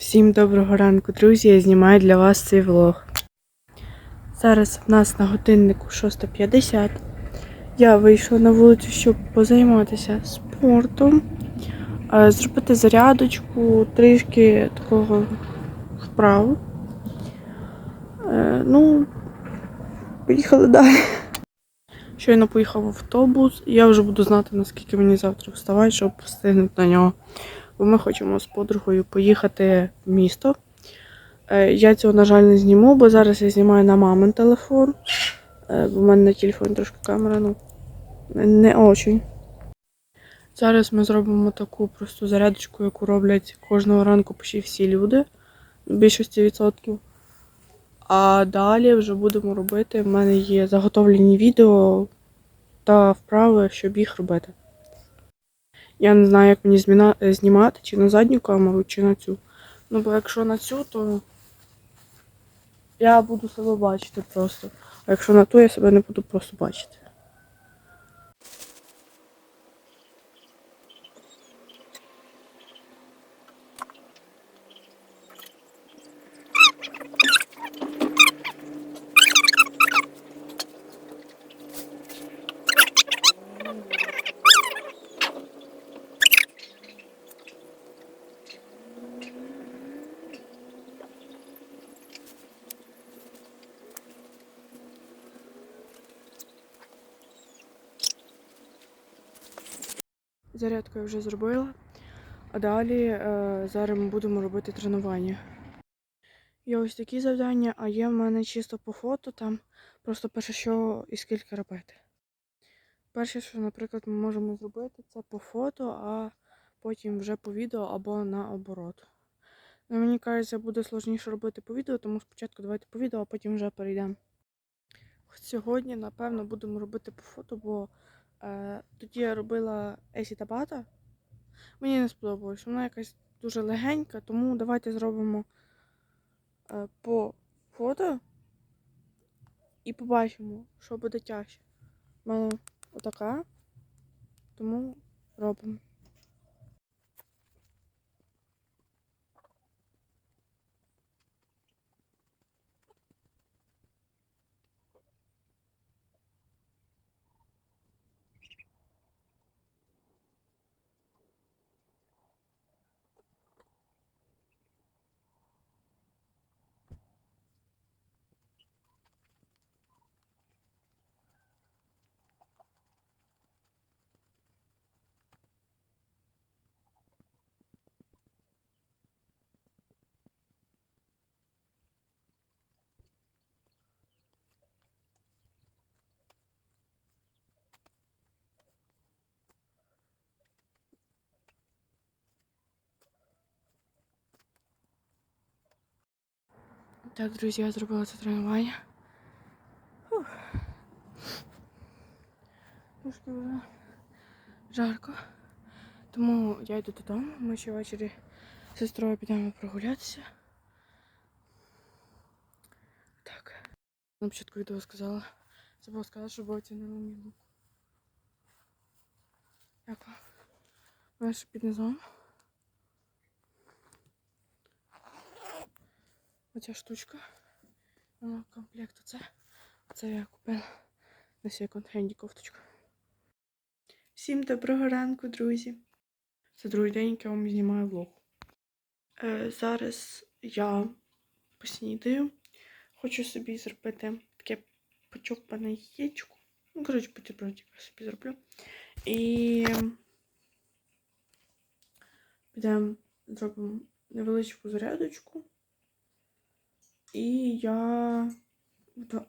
Всім доброго ранку, друзі! Я знімаю для вас цей влог. Зараз в нас на годиннику 6.50. Я вийшла на вулицю, щоб позайматися спортом, е, зробити зарядочку, трішки такого вправу. Е, Ну, поїхали далі. Щойно поїхав автобус, я вже буду знати, наскільки мені завтра вставати, щоб встигнути на нього бо ми хочемо з подругою поїхати в місто. Е, Я цього, на жаль, не зніму, бо зараз я знімаю на мамин телефон. Е, Бо в мене на телефоні трошки камера, ну, не очень. Зараз ми зробимо таку просту зарядочку, яку роблять кожного ранку почти всі люди, більшості відсотків. А далі вже будемо робити. В мене є заготовлені відео та вправи, щоб їх робити. Я не знаю, як мені зміна... е, знімати, чи на задню камеру, чи на цю. Ну, бо якщо на цю, то я буду себе бачити просто. А якщо на ту, я себе не буду просто бачити. Зарядку я вже зробила. А далі е, зараз ми будемо робити тренування. Є ось такі завдання, а є в мене чисто по фото там. Просто перше, що і скільки робити. Перше, що, наприклад, ми можемо зробити, це по фото, а потім вже по відео або наоборот. Ну, мені кажеться, буде сложніше робити по відео, тому спочатку давайте по відео, а потім вже перейдемо. Сьогодні, напевно, будемо робити по фото, бо тоді я робила Есі Табата. Мені не сподобалось. Вона якась дуже легенька, тому давайте зробимо е, по фото і побачимо, що буде тяжче. Мене отака, тому робимо. Так, друзі, я зробила це тренування. Трошки вже жарко. Тому я йду додому. Ми ще ввечері з сестрою підемо прогулятися. Так. На початку відео сказала. Забула сказати, що оцінили мій лук. Як вам? Менше під низом. Оця штучка. Вона комплект оце. Це я купила на секонд-хенді кофточку. Всім доброго ранку, друзі. Це другий день, як я вам знімаю влог. Е, зараз я поснідаю. Хочу собі зробити таке почопане яєчко. Ну, коротше, бутербродик я собі зроблю. І підемо зробимо невеличку зарядочку. І я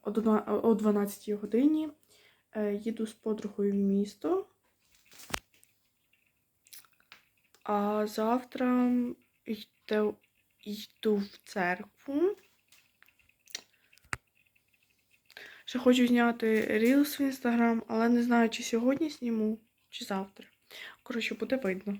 о 12 годині е, їду з подругою в місто. А завтра йду, йду в церкву. Ще хочу зняти рілс в інстаграм, але не знаю, чи сьогодні зніму, чи завтра. Коротше, буде видно.